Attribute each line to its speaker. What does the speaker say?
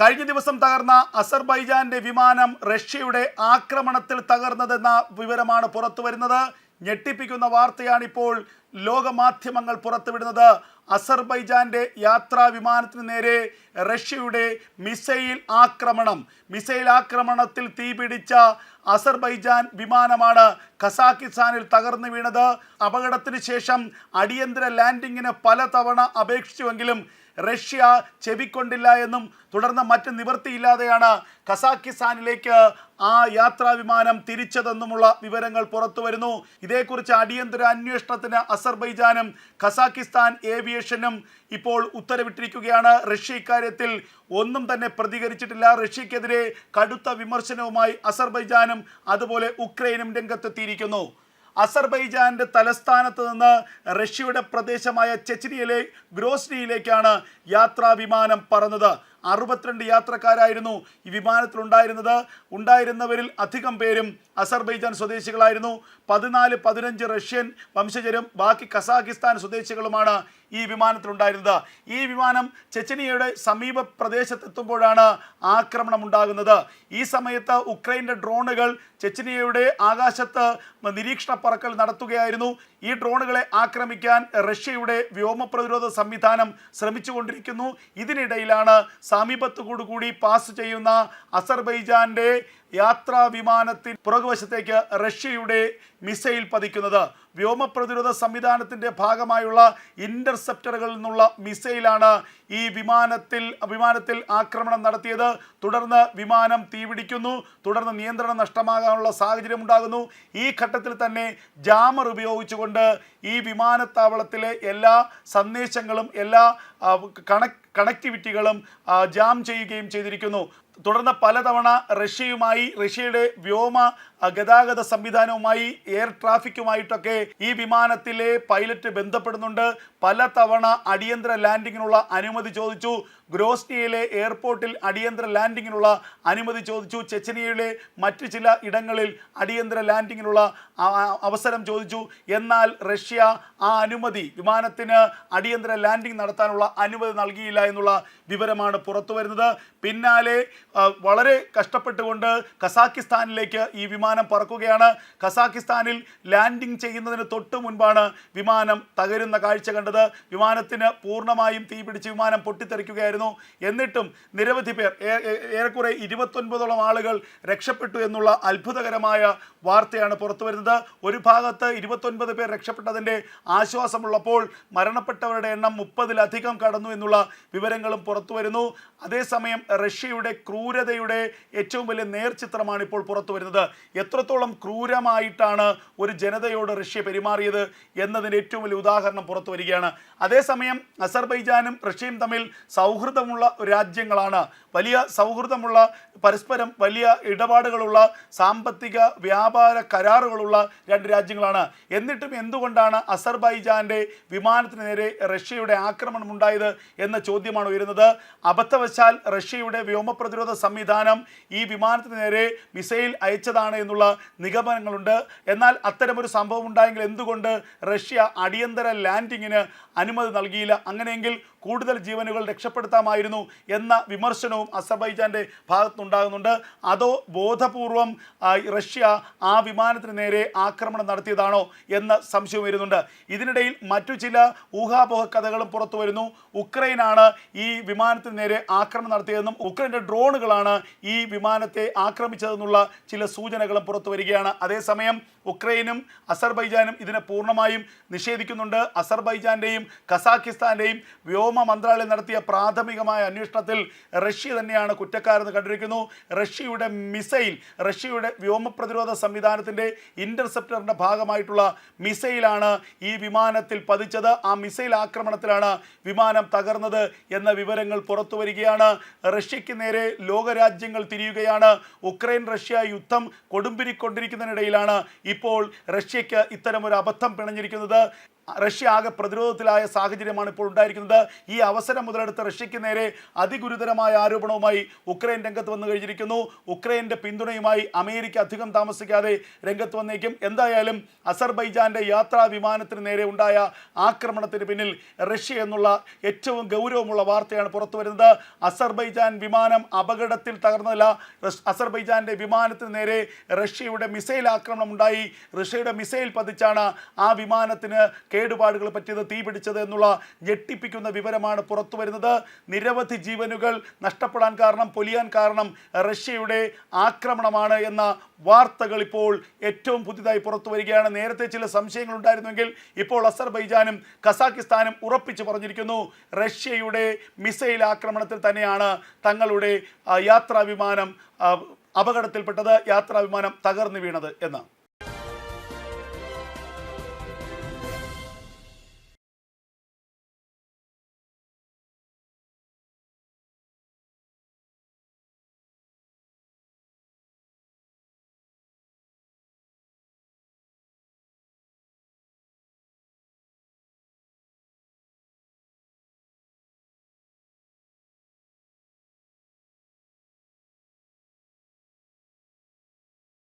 Speaker 1: കഴിഞ്ഞ ദിവസം തകർന്ന അസർബൈജാന്റെ വിമാനം റഷ്യയുടെ ആക്രമണത്തിൽ തകർന്നതെന്ന വിവരമാണ് പുറത്തു വരുന്നത് ഞെട്ടിപ്പിക്കുന്ന വാർത്തയാണിപ്പോൾ ലോകമാധ്യമങ്ങൾ പുറത്തുവിടുന്നത്. അസർബൈജാന്റെ യാത്രാ വിമാനത്തിന് നേരെ റഷ്യയുടെ മിസൈൽ ആക്രമണം മിസൈൽ ആക്രമണത്തിൽ തീപിടിച്ച അസർബൈജാൻ വിമാനമാണ് ഖസാക്കിസ്ഥാനിൽ തകർന്നു വീണത്. അപകടത്തിന് ശേഷം അടിയന്തര ലാൻഡിങ്ങിന് പലതവണ അപേക്ഷിച്ചുവെങ്കിലും റഷ്യ ചെവിക്കൊണ്ടില്ല എന്നും തുടർന്ന് മറ്റ് നിവൃത്തിയില്ലാതെയാണ് ഖസാക്കിസ്ഥാനിലേക്ക് ആ യാത്രാ വിമാനം തിരിച്ചതെന്നുമുള്ള വിവരങ്ങൾ പുറത്തു വരുന്നു ഇതേക്കുറിച്ച് അടിയന്തര അന്വേഷണത്തിന് അസർബൈജാനും ഖസാക്കിസ്ഥാൻ ഏവിയേഷനും ഇപ്പോൾ ഉത്തരവിട്ടിരിക്കുകയാണ്. റഷ്യ ഇക്കാര്യത്തിൽ ഒന്നും തന്നെ പ്രതികരിച്ചിട്ടില്ല. റഷ്യക്കെതിരെ കടുത്ത വിമർശനവുമായി അസർബൈജാനും അതുപോലെ ഉക്രൈനും രംഗത്തെത്തിയിരിക്കുന്നു. അസർബൈജാന്റെ തലസ്ഥാനത്ത് നിന്ന് റഷ്യയുടെ പ്രദേശമായ ചെച്ചിനിയിലെ ഗ്രോസ്നിയിലേക്കാണ് യാത്രാ വിമാനം പറന്നത്. അറുപത്തിരണ്ട് യാത്രക്കാരായിരുന്നു ഈ വിമാനത്തിൽ ഉണ്ടായിരുന്നത് ഉണ്ടായിരുന്നവരിൽ അധികം പേരും അസർബൈജാൻ സ്വദേശികളായിരുന്നു. പതിനാല് പതിനഞ്ച് റഷ്യൻ വംശജരും ബാക്കി കസാഖിസ്ഥാൻ സ്വദേശികളുമാണ് ഈ വിമാനത്തിലുണ്ടായിരുന്നത്. ഈ വിമാനം ചെച്ചനിയയുടെ സമീപ പ്രദേശത്തെത്തുമ്പോഴാണ് ആക്രമണം ഉണ്ടാകുന്നത് ഈ സമയത്ത് ഉക്രൈന്റെ ഡ്രോണുകൾ ചെച്ചനിയയുടെ ആകാശത്ത് നിരീക്ഷണ പറക്കൽ നടത്തുകയായിരുന്നു. ഈ ഡ്രോണുകളെ ആക്രമിക്കാൻ റഷ്യയുടെ വ്യോമ പ്രതിരോധ സംവിധാനം ശ്രമിച്ചുകൊണ്ടിരിക്കുന്നു. ഇതിനിടയിലാണ് സമീപത്തുകൂടി പാസ് ചെയ്യുന്ന അസർബൈജാന്റെ യാത്രാ വിമാനത്തിൽ പുറകുവശത്തേക്ക് റഷ്യയുടെ മിസൈൽ പതിക്കുന്നത്. വ്യോമ പ്രതിരോധ സംവിധാനത്തിന്റെ ഭാഗമായുള്ള ഇന്റർസെപ്റ്ററുകളിൽ നിന്നുള്ള മിസൈലാണ് ഈ വിമാനത്തിൽ വിമാനത്തിൽ ആക്രമണം നടത്തിയത്. തുടർന്ന് വിമാനം തീപിടിക്കുന്നു. തുടർന്ന് നിയന്ത്രണം നഷ്ടമാകാനുള്ള സാഹചര്യം ഉണ്ടാകുന്നു. ഈ ഘട്ടത്തിൽ തന്നെ ജാമർ ഉപയോഗിച്ചുകൊണ്ട് ഈ വിമാനത്താവളത്തിലെ എല്ലാ സന്ദേശങ്ങളും എല്ലാ കണക്ട് കണക് കണക്ടിവിറ്റികളും ജാം ചെയ്യുകയും ചെയ്തിരിക്കുന്നു. തുടർന്ന് പലതവണ റഷ്യയുമായി റഷ്യയുടെ വ്യോമ ഗതാഗത സംവിധാനവുമായി എയർ ട്രാഫിക്കുമായിട്ടൊക്കെ ഈ വിമാനത്തിലെ പൈലറ്റ് ബന്ധപ്പെടുന്നുണ്ട്. പലതവണ അടിയന്തര ലാൻഡിങ്ങിനുള്ള അനുമതി ചോദിച്ചു. ഗ്രോസ്നിയയിലെ എയർപോർട്ടിൽ അടിയന്തര ലാൻഡിങ്ങിനുള്ള അനുമതി ചോദിച്ചു. ചെച്ചനിയയിലെ മറ്റു ചില ഇടങ്ങളിൽ അടിയന്തര ലാൻഡിങ്ങിനുള്ള അവസരം ചോദിച്ചു. എന്നാൽ റഷ്യ ആ അനുമതി വിമാനത്തിന് അടിയന്തര ലാൻഡിംഗ് നടത്താനുള്ള അനുമതി നൽകിയില്ല എന്നുള്ള വിവരമാണ് പുറത്തു വരുന്നത് പിന്നാലെ വളരെ കഷ്ടപ്പെട്ടുകൊണ്ട് കസാക്കിസ്ഥാനിലേക്ക് ഈ വിമാനം പറക്കുകയാണ്. കസാക്കിസ്ഥാനിൽ ലാൻഡിംഗ് ചെയ്യുന്നതിന് തൊട്ട് മുൻപാണ് വിമാനം തകരുന്ന കാഴ്ച കണ്ടത്. വിമാനത്തിന് പൂർണമായും തീപിടിച്ച് വിമാനം പൊട്ടിത്തെറിക്കുകയായിരുന്നു. എന്നിട്ടും നിരവധി പേർ ഏറെക്കുറെ ഇരുപത്തൊൻപതോളം ആളുകൾ രക്ഷപ്പെട്ടു എന്നുള്ള അത്ഭുതകരമായ വാർത്തയാണ് പുറത്തു വരുന്നത്. ഒരു ഭാഗത്ത് ഇരുപത്തൊൻപത് പേർ രക്ഷപ്പെട്ടതിന്റെ ആശ്വാസമുള്ളപ്പോൾ മരണപ്പെട്ടവരുടെ എണ്ണം മുപ്പതിലധികം കടന്നു എന്നുള്ള വിവരങ്ങളും പുറത്തു വരുന്നു. അതേസമയം റഷ്യയുടെ ക്രൂരതയുടെ ഏറ്റവും വലിയ നേർചിത്രമാണ് ഇപ്പോൾ പുറത്തു വരുന്നത്. എത്രത്തോളം ക്രൂരമായിട്ടാണ് ഒരു ജനതയോട് റഷ്യ പെരുമാറിയത് എന്നതിന്റെ ഏറ്റവും വലിയ ഉദാഹരണം പുറത്തു വരികയാണ്. അതേസമയം അസർബൈജാനും റഷ്യയും തമ്മിൽ സൗഹൃദമുള്ള രാജ്യങ്ങളാണ്. വലിയ സൗഹൃദമുള്ള പരസ്പരം വലിയ ഇടപാടുകളുള്ള സാമ്പത്തിക വ്യാപാര കരാറുകളുള്ള രണ്ട് രാജ്യങ്ങളാണ്. എന്നിട്ടും എന്തുകൊണ്ടാണ് അസർബൈജാന്റെ വിമാനത്തിന് നേരെ റഷ്യയുടെ ആക്രമണം ഉണ്ടായത് എന്ന ചോദ്യമാണ് ഉയരുന്നത്. അബദ്ധവശാൽ റഷ്യയുടെ വ്യോമ സംവിധാനം ഈ വിമാനത്തിന് നേരെ മിസൈൽ അയച്ചതാണ് എന്നുള്ള നിഗമനങ്ങളുണ്ട്. എന്നാൽ അത്തരമൊരു സംഭവം ഉണ്ടായെങ്കിൽ എന്തുകൊണ്ട് റഷ്യ അടിയന്തര ലാൻഡിങ്ങിന് അനുമതി നൽകിയില്ല? അങ്ങനെയെങ്കിൽ കൂടുതൽ ജീവനുകൾ രക്ഷപ്പെടുത്താമായിരുന്നു എന്ന വിമർശനവും അസർബൈജാന്റെ ഭാഗത്തുനിന്നുണ്ടാകുന്നുണ്ട്. അതോ ബോധപൂർവം റഷ്യ ആ വിമാനത്തിന് നേരെ ആക്രമണം നടത്തിയതാണോ എന്ന സംശയം വരുന്നുണ്ട് ഇതിനിടയിൽ മറ്റു ചില ഊഹാപോഹ കഥകളും പുറത്തു വരുന്നു. ഉക്രൈനാണ് ഈ വിമാനത്തിന് നേരെ ആക്രമണം നടത്തിയതെന്നും ഉക്രൈന്റെ ഡ്രോണുകളാണ് ഈ വിമാനത്തെ ആക്രമിച്ചതെന്നുള്ള ചില സൂചനകളും പുറത്തു വരികയാണ്. അതേസമയം ഉക്രൈനും അസർബൈജാനും ഇതിനെ പൂർണമായും നിഷേധിക്കുന്നുണ്ട്. അസർബൈജാന്റെയും കസാഖിസ്ഥാന്റെയും വ്യോമ മന്ത്രാലയം നടത്തിയ പ്രാഥമികമായ അന്വേഷണത്തിൽ റഷ്യ തന്നെയാണ് കുറ്റക്കാരെന്ന് കണ്ടിരിക്കുന്നു. റഷ്യയുടെ മിസൈൽ റഷ്യയുടെ വ്യോമ പ്രതിരോധ സംവിധാനത്തിന്റെ ഇന്റർസെപ്റ്ററിന്റെ ഭാഗമായിട്ടുള്ള മിസൈലാണ് ഈ വിമാനത്തിൽ പതിച്ചത്. ആ മിസൈൽ ആക്രമണത്തിലാണ് വിമാനം തകർന്നത് എന്ന വിവരങ്ങൾ പുറത്തു വരികയാണ്. റഷ്യയ്ക്ക് നേരെ ലോകരാജ്യങ്ങൾ തിരിയുകയാണ്. ഉക്രൈൻ റഷ്യ യുദ്ധം കൊടുമ്പിരിക്കൊണ്ടിരിക്കുന്നതിനിടയിലാണ് ഇപ്പോൾ റഷ്യയ്ക്ക് ഇത്തരമൊരു അബദ്ധം പിണഞ്ഞിരിക്കുന്നത്. റഷ്യ ആകെ പ്രതിരോധത്തിലായ സാഹചര്യമാണ് ഇപ്പോൾ ഉണ്ടായിരിക്കുന്നത്. ഈ അവസരം മുതലെടുത്ത് റഷ്യയ്ക്ക് നേരെ അതിഗുരുതരമായ ആരോപണവുമായി ഉക്രൈൻ രംഗത്ത് വന്നു കഴിഞ്ഞിരിക്കുന്നു. ഉക്രൈന്റെ പിന്തുണയുമായി അമേരിക്ക അധികം താമസിക്കാതെ രംഗത്ത് വന്നേക്കും. എന്തായാലും അസർബൈജാന്റെ യാത്രാ വിമാനത്തിന് നേരെ ഉണ്ടായ ആക്രമണത്തിന് പിന്നിൽ റഷ്യ എന്നുള്ള ഏറ്റവും ഗൗരവമുള്ള വാർത്തയാണ് പുറത്തു വരുന്നത്. അസർബൈജാൻ വിമാനം അപകടത്തിൽ തകർന്നതല്ല. അസർബൈജാന്റെ വിമാനത്തിന് നേരെ റഷ്യയുടെ മിസൈൽ ആക്രമണം ഉണ്ടായി. റഷ്യയുടെ മിസൈൽ പതിച്ചാണ് ആ വിമാനത്തിന് കേടുപാടുകൾ പറ്റിയത് തീപിടിച്ചത് എന്നുള്ള ഞെട്ടിപ്പിക്കുന്ന വിവരമാണ് പുറത്തു വരുന്നത്. നിരവധി ജീവനുകൾ നഷ്ടപ്പെടാൻ കാരണം പൊലിയാൻ കാരണം റഷ്യയുടെ ആക്രമണമാണ് എന്ന വാർത്തകൾ ഇപ്പോൾ ഏറ്റവും പുതിയതായി പുറത്തു വരികയാണ്. നേരത്തെ ചില സംശയങ്ങൾ ഉണ്ടായിരുന്നുവെങ്കിൽ ഇപ്പോൾ അസർബൈജാനും കസാക്കിസ്ഥാനും ഉറപ്പിച്ചു പറഞ്ഞിരിക്കുന്നു റഷ്യയുടെ മിസൈൽ ആക്രമണത്തിൽ തന്നെയാണ് തങ്ങളുടെ യാത്രാവിമാനം യാത്രാ വിമാനം അപകടത്തിൽപ്പെട്ടത് യാത്രാ വിമാനം തകർന്നു വീണത് എന്ന്.